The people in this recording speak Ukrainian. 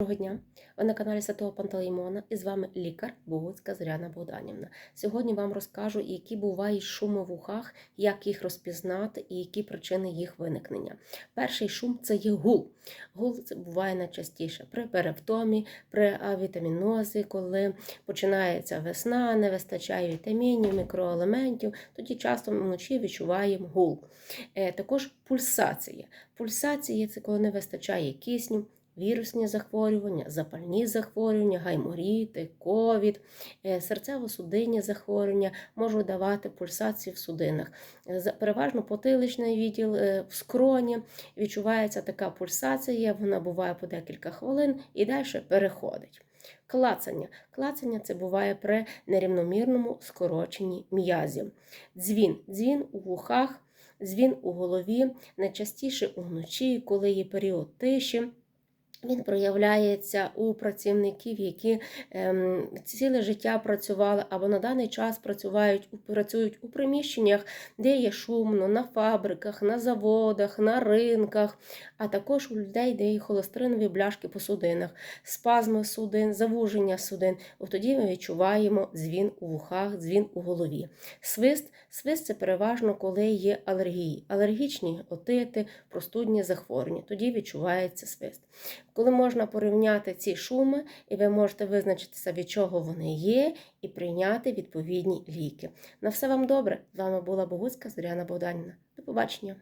Доброго дня! Ви на каналі Святого Пантелеймона і з вами лікар Богуцька Зоряна Богданівна. Сьогодні вам розкажу, які бувають шуми в ухах, як їх розпізнати і які причини їх виникнення. Перший шум це є гул. Гул це буває найчастіше при перевтомі, при авітамінозі, коли починається весна, не вистачає вітамінів, мікроелементів. Тоді часто вночі відчуваємо гул. Е, Також пульсація. Пульсація це коли не вистачає кисню вірусні захворювання, запальні захворювання, гайморіти, ковід, е, серцево-судинні захворювання можуть давати пульсації в судинах. Е, Переважно потиличний відділ е, в скроні відчувається така пульсація, вона буває по декілька хвилин і далі переходить. Клацання. Клацання це буває при нерівномірному скороченні м'язів. Дзвін. Дзвін у вухах, дзвін у голові, найчастіше уночі, коли є період тиші. Він проявляється у працівників, які ем, ціле життя працювали або на даний час працюють, працюють у приміщеннях, де є шумно, на фабриках, на заводах, на ринках, а також у людей, де є холестеринові бляшки по судинах, спазми судин, завуження судин. От тоді ми відчуваємо дзвін у вухах, дзвін у голові. Свист, свист це переважно, коли є алергії, алергічні отити, простудні захворювання. Тоді відчувається свист коли можна порівняти ці шуми, і ви можете визначитися, від чого вони є, і прийняти відповідні ліки. На все вам добре. З вами була Богуцька Зоряна Богданівна. До побачення!